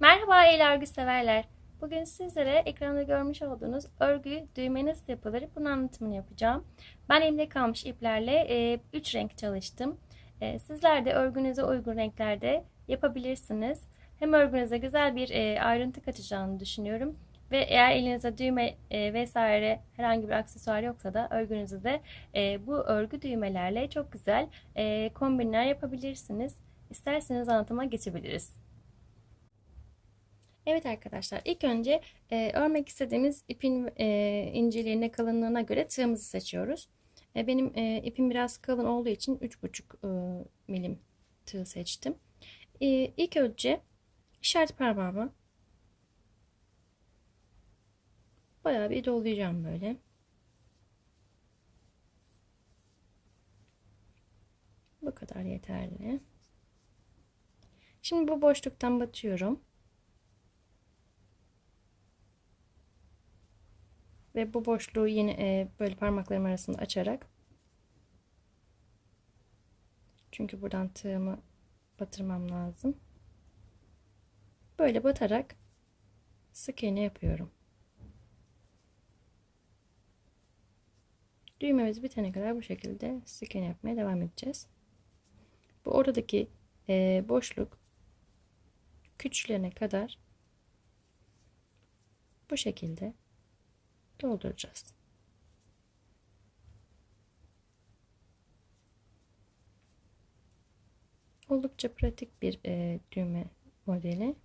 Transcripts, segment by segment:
Merhaba el örgü severler. Bugün sizlere ekranda görmüş olduğunuz örgü düğme nasıl yapılır bunun anlatımını yapacağım. Ben elimde kalmış iplerle 3 renk çalıştım. E, sizler de örgünüze uygun renklerde yapabilirsiniz. Hem örgünüze güzel bir e, ayrıntı katacağını düşünüyorum. Ve eğer elinizde düğme e, vesaire herhangi bir aksesuar yoksa da örgünüzü de e, bu örgü düğmelerle çok güzel e, kombinler yapabilirsiniz. İsterseniz anlatıma geçebiliriz. Evet arkadaşlar ilk önce e, örmek istediğimiz ipin e, inceliğine kalınlığına göre tığımızı seçiyoruz. E, benim e, ipim biraz kalın olduğu için 3,5 e, milim tığ seçtim. E, ilk önce işaret parmağımı bayağı bir dolayacağım böyle. Bu kadar yeterli. Şimdi bu boşluktan batıyorum. Ve bu boşluğu yine e, böyle parmaklarım arasında açarak çünkü buradan tığımı batırmam lazım. Böyle batarak sık iğne yapıyorum. Düğmemiz bitene kadar bu şekilde sık iğne yapmaya devam edeceğiz. Bu oradaki e, boşluk küçülene kadar bu şekilde dolduracağız. Oldukça pratik bir e, düğme modeli.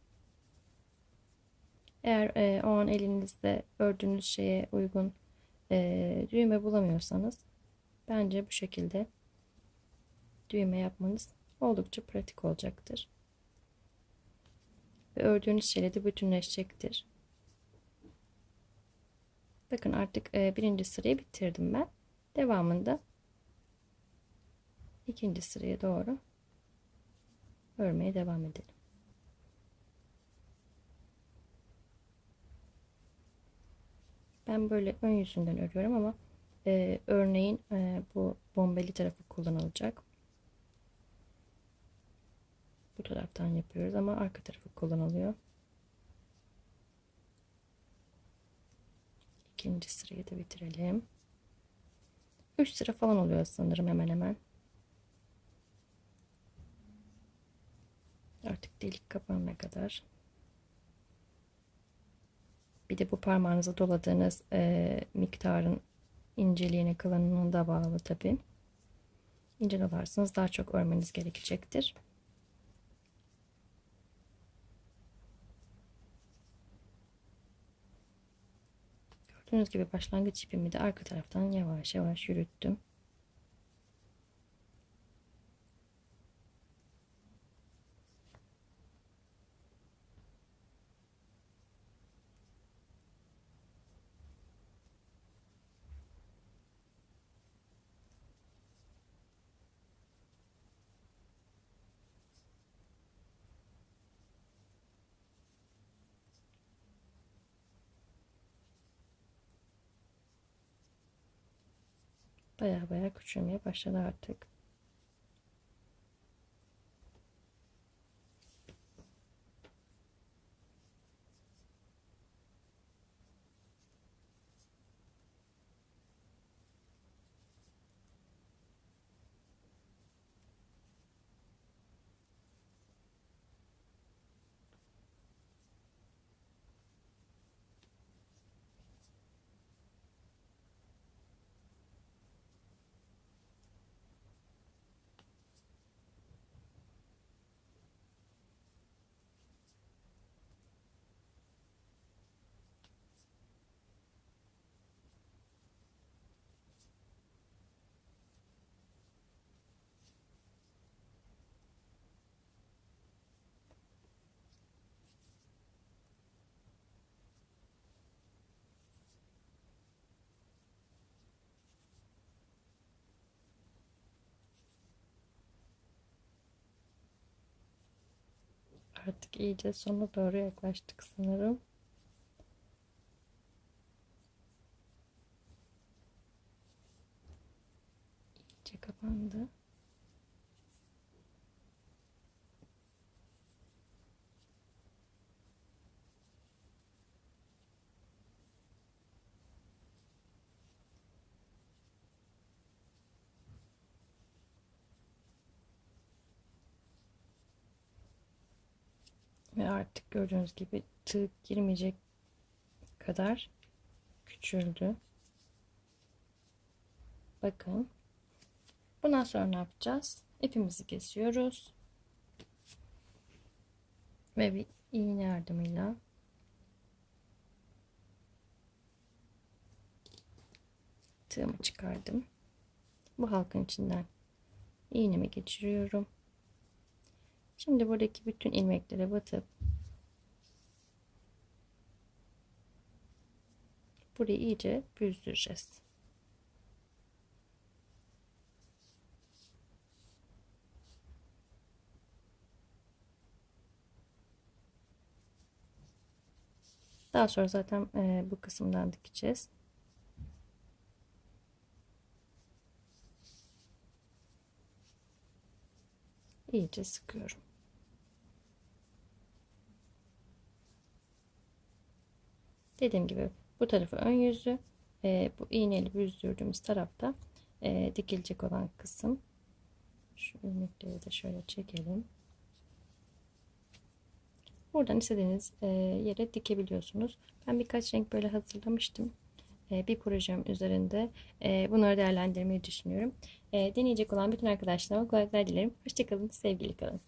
Eğer e, o an elinizde ördüğünüz şeye uygun e, düğme bulamıyorsanız bence bu şekilde düğme yapmanız oldukça pratik olacaktır. Ve ördüğünüz şeyle de bütünleşecektir. Bakın artık e, birinci sırayı bitirdim ben. Devamında ikinci sıraya doğru örmeye devam edelim. Ben böyle ön yüzünden örüyorum ama e, örneğin e, bu bombeli tarafı kullanılacak. Bu taraftan yapıyoruz ama arka tarafı kullanılıyor. İkinci sırayı da bitirelim. 3 sıra falan oluyor sanırım hemen hemen. Artık delik kapanana kadar. Bir de bu parmağınıza doladığınız e, miktarın inceliğine kalınlığına da bağlı tabi. İnce dolarsanız daha çok örmeniz gerekecektir. Gördüğünüz gibi başlangıç ipimi de arka taraftan yavaş yavaş yürüttüm. Baya baya küçülmeye başladı artık. Artık iyice sona doğru yaklaştık sanırım. İyice kapandı. Ve artık gördüğünüz gibi tığ girmeyecek kadar küçüldü. Bakın. Bundan sonra ne yapacağız? İpimizi kesiyoruz. Ve bir iğne yardımıyla tığımı çıkardım. Bu halkın içinden iğnemi geçiriyorum. Şimdi buradaki bütün ilmeklere batıp burayı iyice büzdüreceğiz. Daha sonra zaten e, bu kısımdan dikeceğiz. İyice sıkıyorum. Dediğim gibi bu tarafı ön yüzü, e, bu iğneli büzdürdüğümüz tarafta e, dikilecek olan kısım. Şu ilmekleri de şöyle çekelim. Buradan istediğiniz e, yere dikebiliyorsunuz. Ben birkaç renk böyle hazırlamıştım. E, bir projem üzerinde e, bunları değerlendirmeyi düşünüyorum. E, deneyecek olan bütün arkadaşlarıma kolaylıklar dilerim. Hoşçakalın, sevgili kalın.